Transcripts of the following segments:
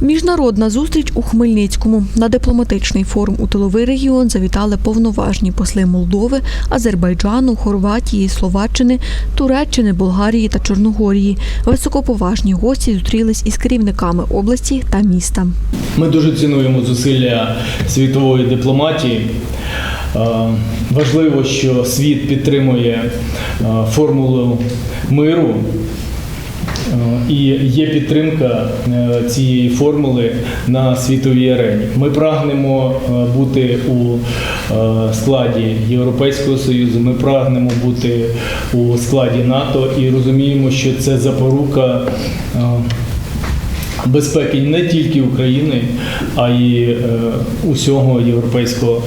Міжнародна зустріч у Хмельницькому. На дипломатичний форум у тиловий регіон завітали повноважні посли Молдови, Азербайджану, Хорватії, Словаччини, Туреччини, Болгарії та Чорногорії. Високоповажні гості зустрілись із керівниками області та міста. Ми дуже цінуємо зусилля світової дипломатії. Е, Важливо, що світ підтримує е, формулу миру. Е, І є підтримка е, цієї формули на світовій арені. Ми прагнемо е, бути у складі Європейського Союзу, ми прагнемо бути у складі НАТО і розуміємо, що це запорука безпеки не тільки України, а й усього європейського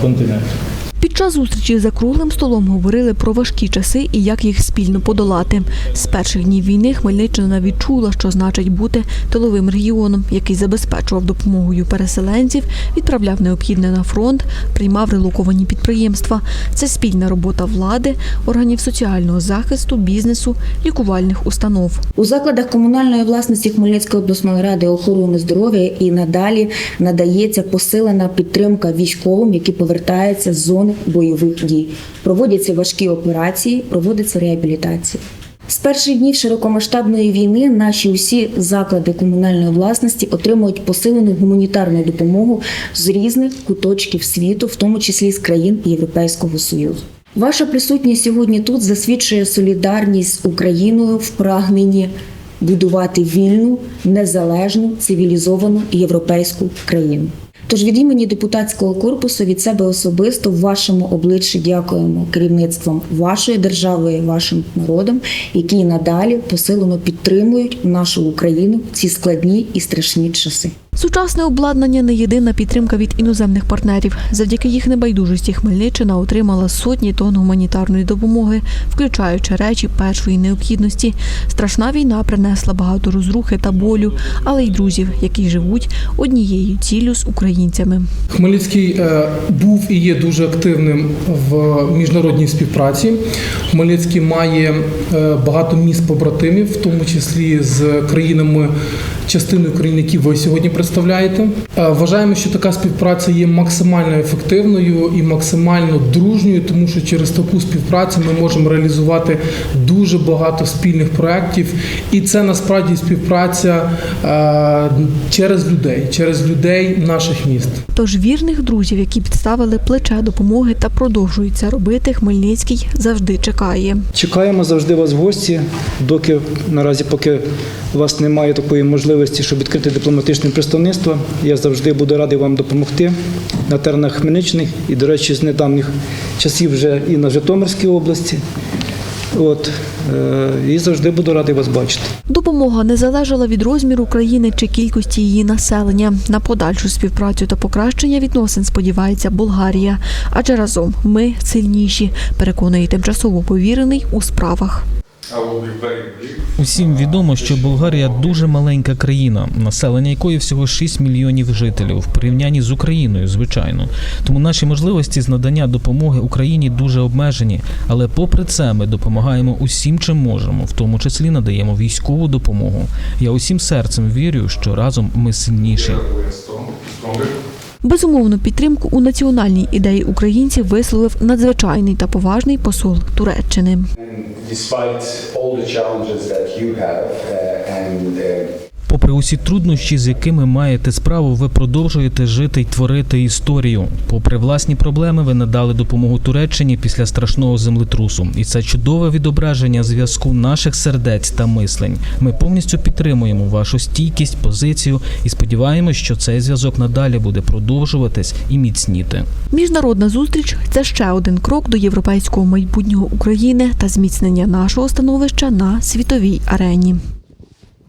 континенту. Під час зустрічі за круглим столом говорили про важкі часи і як їх спільно подолати. З перших днів війни Хмельниччина відчула, що значить бути тиловим регіоном, який забезпечував допомогою переселенців, відправляв необхідне на фронт, приймав релоковані підприємства. Це спільна робота влади, органів соціального захисту, бізнесу, лікувальних установ. У закладах комунальної власності Хмельницької обласної ради охорони здоров'я і надалі надається посилена підтримка військовим, які повертаються з зони бойових дій. Проводяться важкі операції, проводиться реабілітація. З перших днів широкомасштабної війни наші усі заклади комунальної власності отримують посилену гуманітарну допомогу з різних куточків світу, в тому числі з країн Європейського Союзу. Ваша присутність сьогодні тут засвідчує солідарність з Україною в прагненні будувати вільну, незалежну, цивілізовану європейську країну. Тож від імені депутатського корпусу від себе особисто в вашому обличчі дякуємо керівництвом вашої держави, вашим народом, які надалі посилено підтримують нашу Україну в ці складні і страшні часи. Сучасне обладнання не єдина підтримка від іноземних партнерів. Завдяки їх небайдужості Хмельниччина отримала сотні тонн гуманітарної допомоги, включаючи речі першої необхідності. Страшна війна принесла багато розрухи та болю, але й друзів, які живуть однією ціллю з українцями. Хмельницький е, був і є дуже активним в міжнародній співпраці. Хмельницький має е, багато міст побратимів, в тому числі з країнами частиною країн, які ви сьогодні представляєте. Е, Вважаємо, що така співпраця є максимально ефективною і максимально дружньою, тому що через таку співпрацю ми можемо реалізувати дуже багато спільних проєктів, і це насправді співпраця е, через людей, через людей наших міст. Тож вірних друзів, які підставили плече допомоги та продовжують це робити, Хмельницький завжди чекає. Чекаємо завжди вас в гості, доки наразі, поки у вас немає такої можливості, щоб відкрити дипломатичне представництво. Я завжди буду радий вам допомогти на теренах Хмельниччини і, до речі, з недавніх часів вже і на Житомирській області. От, е, і завжди буду радий вас бачити. Допомога не залежала від розміру країни чи кількості її населення. На подальшу співпрацю та покращення відносин сподівається Болгарія. Адже разом ми сильніші, переконує тимчасово повірений у справах. Усім відомо, що Болгарія дуже маленька країна, населення якої всього 6 мільйонів жителів в порівнянні з Україною, звичайно. Тому наші можливості з надання допомоги Україні дуже обмежені. Але попри це, ми допомагаємо усім, чим можемо, в тому числі надаємо військову допомогу. Я усім серцем вірю, що разом ми сильніші. Безумовну підтримку у національній ідеї українців висловив надзвичайний та поважний посол Туреччини. Попри усі труднощі, з якими маєте справу, ви продовжуєте жити й творити історію. Попри власні проблеми, ви надали допомогу Туреччині після страшного землетрусу, і це чудове відображення зв'язку наших сердець та мислень. Ми повністю підтримуємо вашу стійкість, позицію і сподіваємось, що цей зв'язок надалі буде продовжуватись і міцніти. Міжнародна зустріч це ще один крок до європейського майбутнього України та зміцнення нашого становища на світовій арені.